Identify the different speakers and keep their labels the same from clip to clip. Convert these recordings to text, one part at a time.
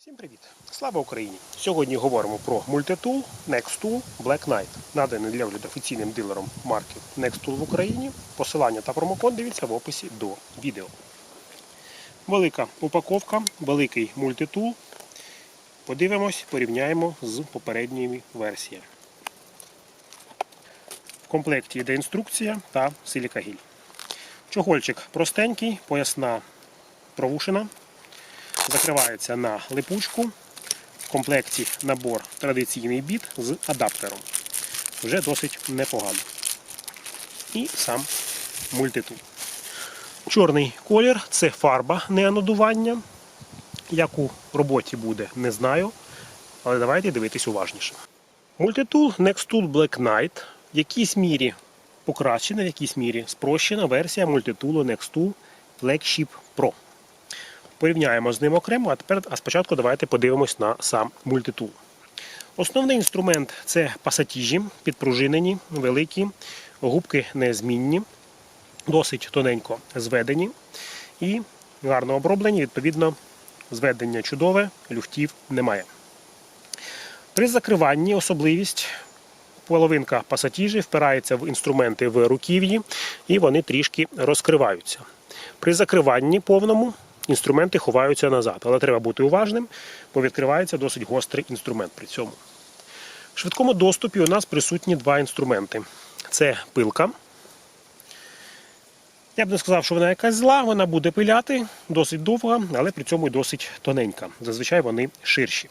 Speaker 1: Всім привіт! Слава Україні! Сьогодні говоримо про мультитул Nextool Black Knight, наданий для огляду офіційним дилером марки Nextool в Україні. Посилання та промокод дивіться в описі до відео. Велика упаковка, великий мультитул. Подивимось, порівняємо з попередніми версіями. В комплекті йде інструкція та силікагіль. Чохольчик простенький, поясна провушена закривається на липучку. В комплекті набор традиційний біт з адаптером. Вже досить непогано. І сам мультитул. Чорний колір це фарба неанодування. Як у роботі буде, не знаю. Але давайте дивитись уважніше. Мультитул Nextool Black Knight в якійсь мірі покращена, в якійсь мірі спрощена версія мультитулу Nextool Flagship Pro. Порівняємо з ним окремо, а тепер а спочатку давайте подивимось на сам мультитул. Основний інструмент це пасатіжі, підпружинені, великі, губки незмінні, досить тоненько зведені і гарно оброблені, відповідно, зведення чудове, люфтів немає. При закриванні особливість половинка пасатіжі впирається в інструменти в руків'ї і вони трішки розкриваються. При закриванні повному інструменти ховаються назад, але треба бути уважним, бо відкривається досить гострий інструмент при цьому. В швидкому доступі у нас присутні два інструменти: це пилка. Я б не сказав, що вона якась зла, вона буде пиляти досить довга, але при цьому й досить тоненька. Зазвичай вони ширші.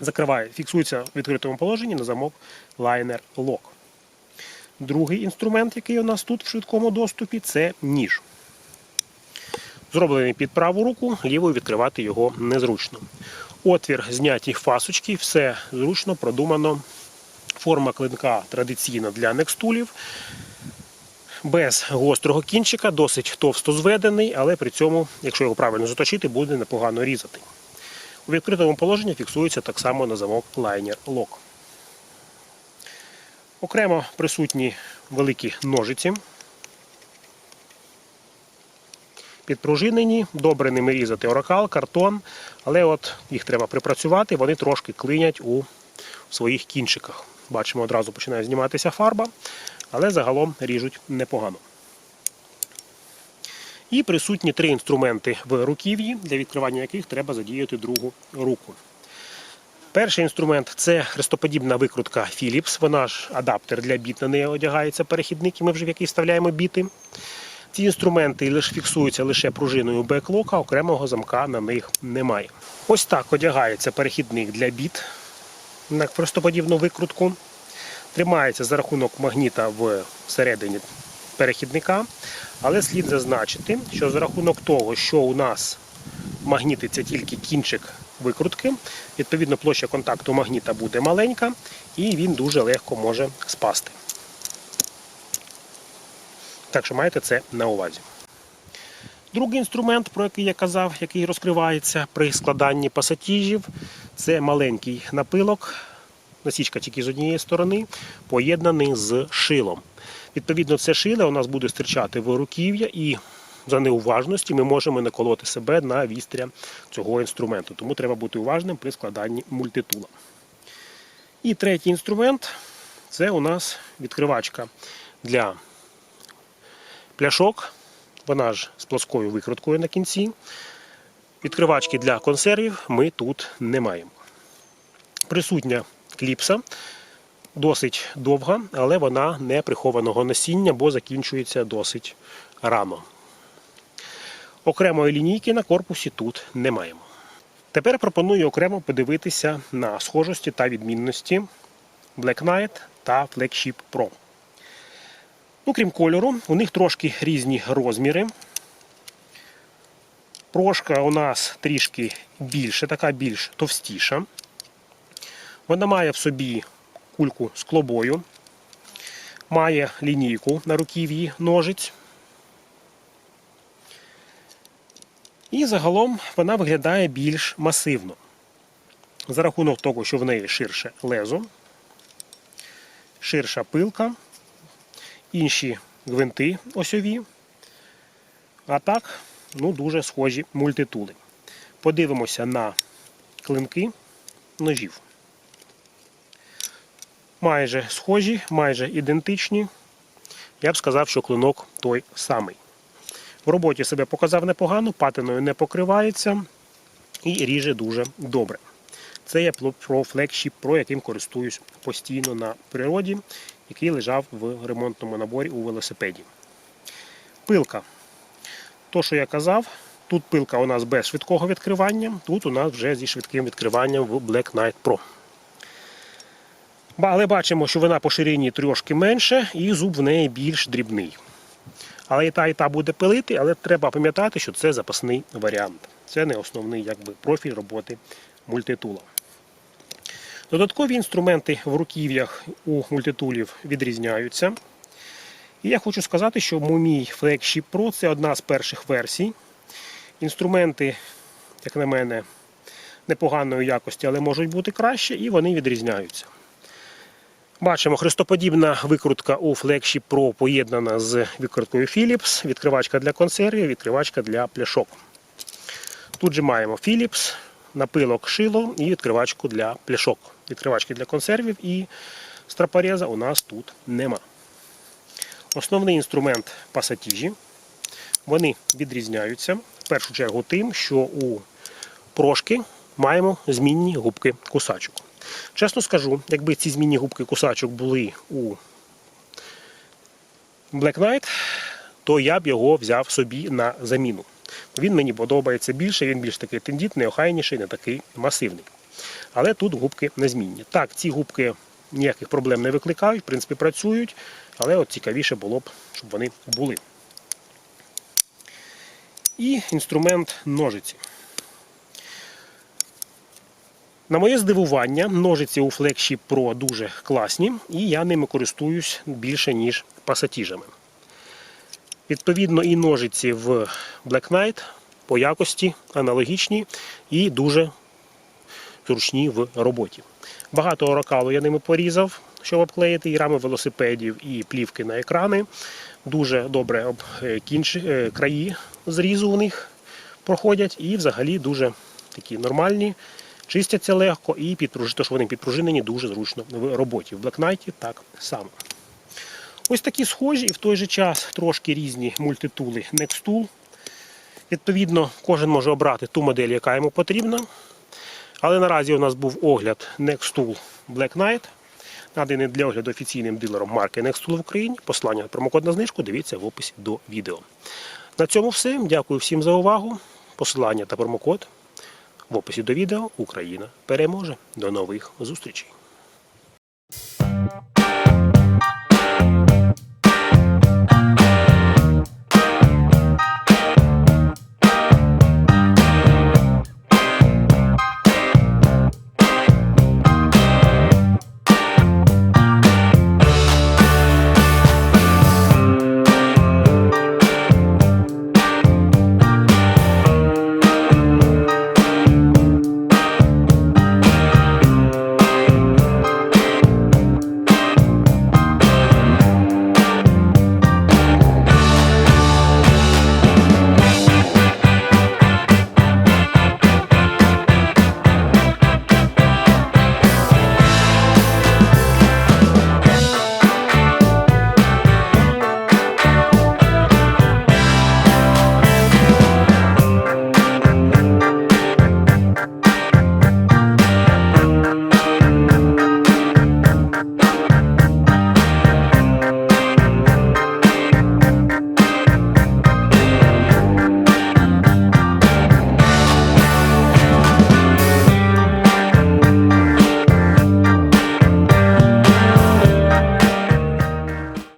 Speaker 1: Закриває, фіксується в відкритому положенні на замок лайнер лок. Другий інструмент, який у нас тут в швидкому доступі, це ніж. Зроблений під праву руку, лівою відкривати його незручно. Отвір зняті фасочки, все зручно, продумано. Форма клинка традиційна для некстулів. Без гострого кінчика, досить товсто зведений, але при цьому, якщо його правильно заточити, буде непогано різати. У відкритому положенні фіксується так само на замок лайнер лок. Окремо присутні великі ножиці. Підпружинені, добре ними різати оракал, картон, але от їх треба припрацювати, вони трошки клинять у своїх кінчиках. Бачимо, одразу починає зніматися фарба, але загалом ріжуть непогано. І присутні три інструменти в руків'ї, для відкривання яких треба задіяти другу руку. Перший інструмент це хрестоподібна викрутка Philips. Вона ж адаптер для біт, на неї одягається перехідник, і ми вже в який вставляємо біти. Ці інструменти лише фіксуються лише пружиною беклока, окремого замка на них немає. Ось так одягається перехідник для біт на простоподібну викрутку. Тримається за рахунок магніта всередині перехідника, але слід зазначити, що за рахунок того, що у нас магнітиться тільки кінчик викрутки, відповідно площа контакту магніта буде маленька і він дуже легко може спасти. Так що маєте це на увазі. Другий інструмент, про який я казав, який розкривається при складанні пасатіжів, це маленький напилок, насічка тільки з однієї сторони, поєднаний з шилом. Відповідно, це шиле у нас буде стирчати в руків'я і за неуважності ми можемо наколоти себе на вістря цього інструменту. Тому треба бути уважним при складанні мультитула. І третій інструмент це у нас відкривачка для пляшок, вона ж з плоскою викруткою на кінці. Відкривачки для консервів ми тут не маємо. Присутня кліпса, досить довга, але вона не прихованого насіння, бо закінчується досить рано. Окремої лінійки на корпусі тут не маємо. Тепер пропоную окремо подивитися на схожості та відмінності Black Knight та Flagship Pro. Ну, крім кольору, у них трошки різні розміри. Прошка у нас трішки більше, така більш товстіша. Вона має в собі кульку з клобою, має лінійку на руків'ї ножиць. І загалом вона виглядає більш масивно. За рахунок того, що в неї ширше лезо, ширша пилка інші гвинти осьові. А так, ну, дуже схожі мультитули. Подивимося на клинки ножів. Майже схожі, майже ідентичні. Я б сказав, що клинок той самий. В роботі себе показав непогано, патиною не покривається і ріже дуже добре. Це я про флекшіп, про яким користуюсь постійно на природі, який лежав в ремонтному наборі у велосипеді. Пилка. То, що я казав, тут пилка у нас без швидкого відкривання, тут у нас вже зі швидким відкриванням в Black Knight Pro. Але бачимо, що вона по ширині трошки менше і зуб в неї більш дрібний. Але і та, і та буде пилити, але треба пам'ятати, що це запасний варіант. Це не основний якби, профіль роботи мультитула. Додаткові інструменти в руків'ях у мультитулів відрізняються. І я хочу сказати, що мій Flagship Pro це одна з перших версій. Інструменти, як на мене, непоганої якості, але можуть бути краще, і вони відрізняються. Бачимо, хрестоподібна викрутка у Flagship Pro поєднана з викруткою Philips, відкривачка для консервів, відкривачка для пляшок. Тут же маємо Philips, напилок шило і відкривачку для пляшок. Відкривачки для консервів і страпореза у нас тут нема. Основний інструмент пасатіжі. Вони відрізняються в першу чергу тим, що у прошки маємо змінні губки кусачок. Чесно скажу, якби ці змінні губки кусачок були у Black Knight, то я б його взяв собі на заміну. Він мені подобається більше, він більш такий тендітний, охайніший, не такий масивний. Але тут губки незмінні. Так, ці губки ніяких проблем не викликають, в принципі, працюють, але от цікавіше було б, щоб вони були. І інструмент ножиці. На моє здивування, ножиці у Flagship Pro дуже класні, і я ними користуюсь більше, ніж пасатіжами. Відповідно, і ножиці в Black Knight по якості аналогічні і дуже зручні в роботі. Багато оракалу я ними порізав, щоб обклеїти і рами велосипедів, і плівки на екрани. Дуже добре об е, кінчі, е, краї зрізу у них проходять, і взагалі дуже такі нормальні, чистяться легко і підпруж... то, що вони підпружинені дуже зручно в роботі. В Black Knight так само. Ось такі схожі і в той же час трошки різні мультитули Nextool. Відповідно, кожен може обрати ту модель, яка йому потрібна. Але наразі у нас був огляд Nextool Black Knight. Наданий для огляду офіційним дилером марки Nextool в Україні. Послання на промокод на знижку дивіться в описі до відео. На цьому все. Дякую всім за увагу. Посилання та промокод в описі до відео. Україна переможе. До нових зустрічей!